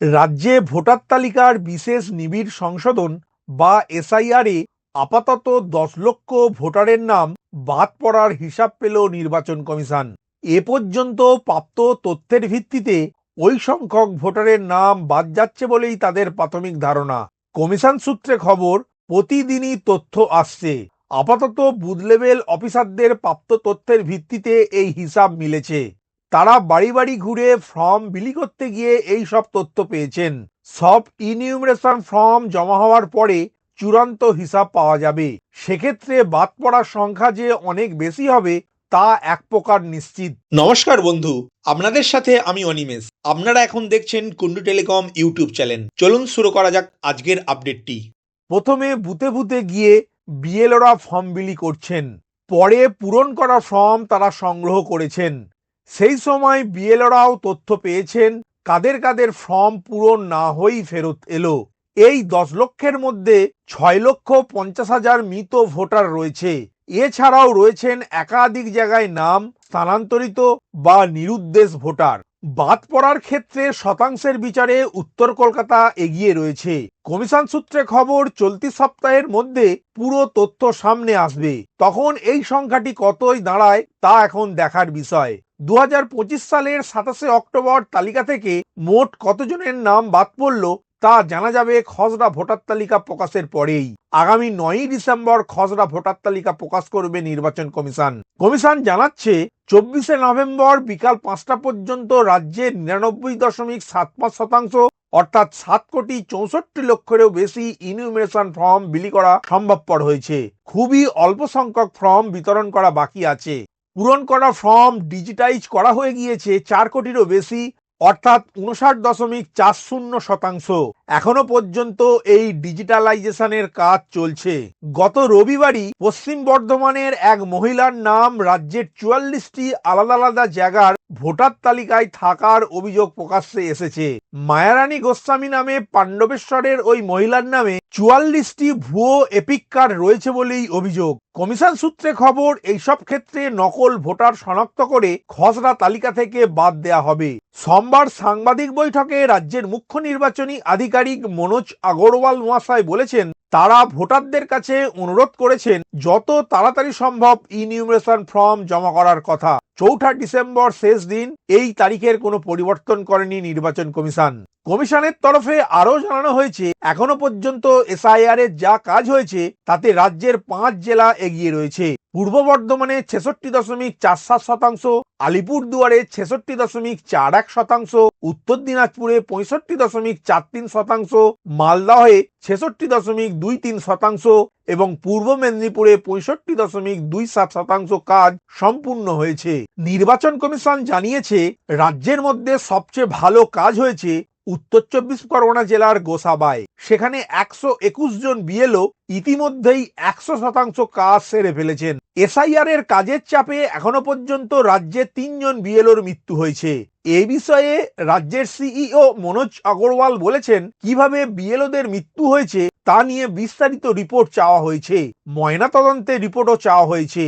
রাজ্যে ভোটার তালিকার বিশেষ নিবিড় সংশোধন বা এসআইআরে আপাতত দশ লক্ষ ভোটারের নাম বাদ পড়ার হিসাব পেল নির্বাচন কমিশন। এ পর্যন্ত প্রাপ্ত তথ্যের ভিত্তিতে ওই সংখ্যক ভোটারের নাম বাদ যাচ্ছে বলেই তাদের প্রাথমিক ধারণা। কমিশন সূত্রে খবর, প্রতিদিনই তথ্য আসছে। আপাতত বুথ লেভেল অফিসারদের প্রাপ্ত তথ্যের ভিত্তিতে এই হিসাব মিলেছে। তারা বাড়ি বাড়ি ঘুরে ফর্ম বিলি করতে গিয়ে এই সব তথ্য পেয়েছেন। সব ইনিউমারেশন ফর্ম জমা হওয়ার পরে চূড়ান্ত হিসাব পাওয়া যাবে। সেক্ষেত্রে বাদ পড়ার সংখ্যা যে অনেক বেশি হবে তা এক প্রকার নিশ্চিত। নমস্কার বন্ধু আপনাদের সাথে আমি অনিমেষ। আপনারা এখন দেখছেন কুন্ডু টেলিকম ইউটিউব চ্যানেল। চলুন শুরু করা যাক আজকের আপডেটটি। প্রথমে বুথে বুথে গিয়ে বিএলওরা ফর্ম বিলি করছেন। পরে পূরণ করা ফর্ম তারা সংগ্রহ করেছেন। সেই সময় বিএলরাও তথ্য পেয়েছেন, কাদের কাদের ফর্ম পূরণ না হয়েই ফেরত এলো। এই দশ লক্ষের মধ্যে ছয় লক্ষ পঞ্চাশ হাজার মৃত ভোটার রয়েছে। এছাড়াও রয়েছেন একাধিক জায়গায় নাম, স্থানান্তরিত বা নিরুদ্দেশ ভোটার। বাদ পড়ার ক্ষেত্রে শতাংশের বিচারে উত্তর কলকাতা এগিয়ে রয়েছে। কমিশন সূত্রে খবর, চলতি সপ্তাহের মধ্যে পুরো তথ্য সামনে আসবে। তখন এই সংখ্যাটি কতই দাঁড়ায় তা এখন দেখার বিষয়। দু হাজার পঁচিশ সালের সাতাশে অক্টোবর তালিকা থেকে মোট কতজনের নাম বাদ পড়ল তা জানা যাবে খসড়া ভোটার তালিকা প্রকাশের পরেই। আগামী নয়ই ডিসেম্বর খসড়া ভোটার তালিকা প্রকাশ করবে নির্বাচন কমিশন। কমিশন জানাচ্ছে, চব্বিশে নভেম্বর বিকাল পাঁচটা পর্যন্ত রাজ্যের নিরানব্বই দশমিক সাত পাঁচ শতাংশ, অর্থাৎ সাত কোটি চৌষট্টি লক্ষেরও বেশি ইনিউমিনেশন ফর্ম বিলি করা সম্ভবপর হয়েছে। খুবই অল্প সংখ্যক ফর্ম বিতরণ করা বাকি আছে। পূরণ করা ফর্ম ডিজিটাইজ করা হয়ে গিয়েছে চার কোটিরও বেশি, অর্থাৎ উনষাট দশমিক চার শূন্য শতাংশ। এখনও পর্যন্ত এই ডিজিটালাইজেশনের কাজ চলছে। গত রবিবারই পশ্চিম বর্ধমানের এক মহিলার নাম রাজ্যের চুয়াল্লিশটি আলাদা আলাদা জায়গার ভোটার তালিকায় থাকার অভিযোগ প্রকাশ্যে এসেছে। মায়ারানী গোস্বামী নামে পাণ্ডবেশ্বরের ওই মহিলার নামে চুয়াল্লিশটি ভুয়ো এপিক কার্ড রয়েছে বলেই অভিযোগ। কমিশন সূত্রে খবর, এইসব ক্ষেত্রে নকল ভোটার শনাক্ত করে খসড়া তালিকা থেকে বাদ দেয়া হবে। সোমবার সাংবাদিক বৈঠকে রাজ্যের মুখ্য নির্বাচনী আধিকারিক মনোজ আগরওয়াল মহাশয় বলেছেন, তারা ভোটারদের কাছে অনুরোধ করেছেন, যত তাড়াতাড়ি সম্ভব ইনিউমারেশন ফর্ম জমা করার কথা। চৌঠা ডিসেম্বর শেষ দিন, এই তারিখের কোনো পরিবর্তন করেনি নির্বাচন কমিশন। কমিশনের তরফে আরও জানানো হয়েছে, এখনও পর্যন্ত এসআইআর এর যা কাজ হয়েছে, তাতে রাজ্যের পাঁচ জেলা এগিয়ে রয়েছে। পূর্ব বর্ধমানে ছেষট্টি দশমিক চার সাত শতাংশ আলিপুর দুয়ারে ছেষট্টি দশমিক চার এক শতাংশ, উত্তর দিনাজপুরে পঁয়ষট্টি দশমিক চার তিন শতাংশ মালদহে ছেষট্টি দশমিক দুই তিন শতাংশ এবং পূর্ব মেদিনীপুরে পঁয়ষট্টি দশমিক দুই সাত শতাংশ কাজ সম্পূর্ণ হয়েছে। নির্বাচন কমিশন জানিয়েছে, রাজ্যের মধ্যে সবচেয়ে ভালো কাজ হয়েছে উত্তর চব্বিশ পরগনা জেলার গোসাবায়। সেখানে একশো একুশ জন বিএলও ইতিমধ্যেই একশো শতাংশ কাজ সেরে ফেলেছেন। এসআইআর এর কাজের চাপে এখনও পর্যন্ত রাজ্যে তিনজন বিএলওর মৃত্যু হয়েছে। এ বিষয়ে রাজ্যের সিইও মনোজ আগরওয়াল বলেছেন, কীভাবে বিএলওদের মৃত্যু হয়েছে তা নিয়ে বিস্তারিত রিপোর্ট চাওয়া হয়েছে। ময়না তদন্তে রিপোর্টও চাওয়া হয়েছে।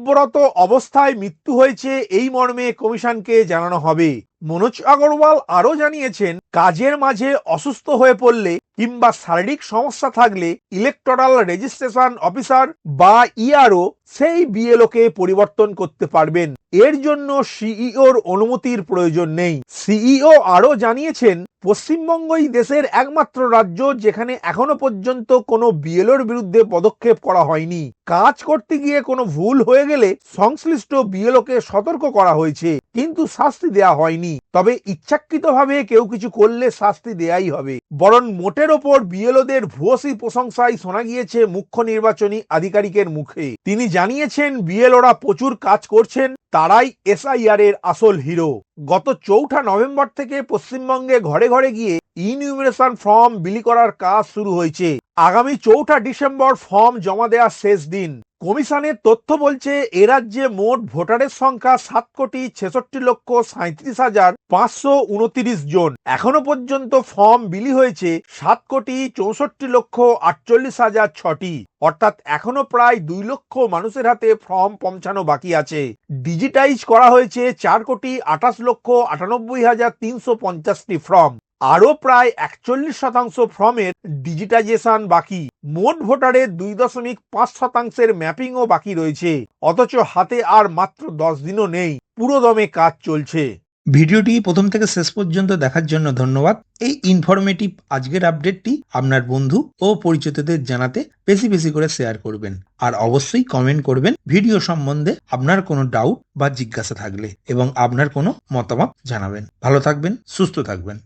কর্তব্যরত অবস্থায় মৃত্যু হয়েছে এই মর্মে কমিশনকে জানানো হবে। মনোজ আগরওয়াল আরও জানিয়েছেন, কাজের মাঝে অসুস্থ হয়ে পড়লে কিংবা শারীরিক সমস্যা থাকলে ইলেকটোরাল রেজিস্ট্রেশন অফিসার বা ইআরও সেই বিএলওকে পরিবর্তন করতে পারবেন। এর জন্য সিইওর অনুমতির প্রয়োজন নেই। সিইও আরও জানিয়েছেন, পশ্চিমবঙ্গই দেশের একমাত্র রাজ্য যেখানে এখনও পর্যন্ত কোনো বিএলওর বিরুদ্ধে পদক্ষেপ করা হয়নি। কাজ করতে গিয়ে কোনো ভুল হয়ে গেলে সংশ্লিষ্ট বিএলওকে সতর্ক করা হয়েছে, কিন্তু শাস্তি দেয়া হয়নি। তবে ইচ্ছাকৃতভাবে কেউ কিছু করলে শাস্তি দেয়াই হবে। বরং মোটের ওপর বিএলওদের ভুয়সী প্রশংসায় শোনা গিয়েছে মুখ্য নির্বাচনী আধিকারিকের মুখে। তিনি জানিয়েছেন, বিএলওরা প্রচুর কাজ করছেন, তারাই এসআইআর এর আসল হিরো। গত চৌঠা নভেম্বর থেকে পশ্চিমবঙ্গে ঘরে ঘরে গিয়ে ইনিউমিনেশন ফর্ম বিলি করার কাজ শুরু হয়েছে। আগামী চৌঠা ডিসেম্বর ফর্ম জমা দেওয়ার শেষ দিন। কমিশনের তথ্য বলছে, এ রাজ্যে মোট ভোটারের সংখ্যা সাত কোটি ছেষট্টি লক্ষ সাঁত্রিশ হাজার পাঁচশো উনত্রিশ জন। এখনও পর্যন্ত ফর্ম বিলি হয়েছে সাত কোটি চৌষট্টি লক্ষ আটচল্লিশ হাজার ছটি। অর্থাৎ এখনও প্রায় দুই লক্ষ মানুষের হাতে ফর্ম পৌঁছানো বাকি আছে। ডিজিটাইজ করা হয়েছে চার কোটি আঠাশ লক্ষ আটানব্বই হাজার তিনশো পঞ্চাশটি ফর্ম। আরও প্রায় একচল্লিশ শতাংশ ফর্মের ডিজিটাইজেশন বাকি। মোট ভোটারের দুই দশমিক পাঁচ শতাংশের ম্যাপিংও বাকি রয়েছে। অথচ হাতে আর মাত্র দশ দিনও নেই। পুরোদমে কাজ চলছে। ভিডিওটি প্রথম থেকে শেষ পর্যন্ত দেখার জন্য ধন্যবাদ। এই ইনফরমেটিভ আজকের আপডেটটি আপনার বন্ধু ও পরিচিতদের জানাতে বেশি বেশি করে শেয়ার করবেন। আর অবশ্যই কমেন্ট করবেন ভিডিও সম্বন্ধে আপনার কোনো ডাউট বা জিজ্ঞাসা থাকলে এবং আপনার কোনো মতামত জানাবেন। ভালো থাকবেন, সুস্থ থাকবেন।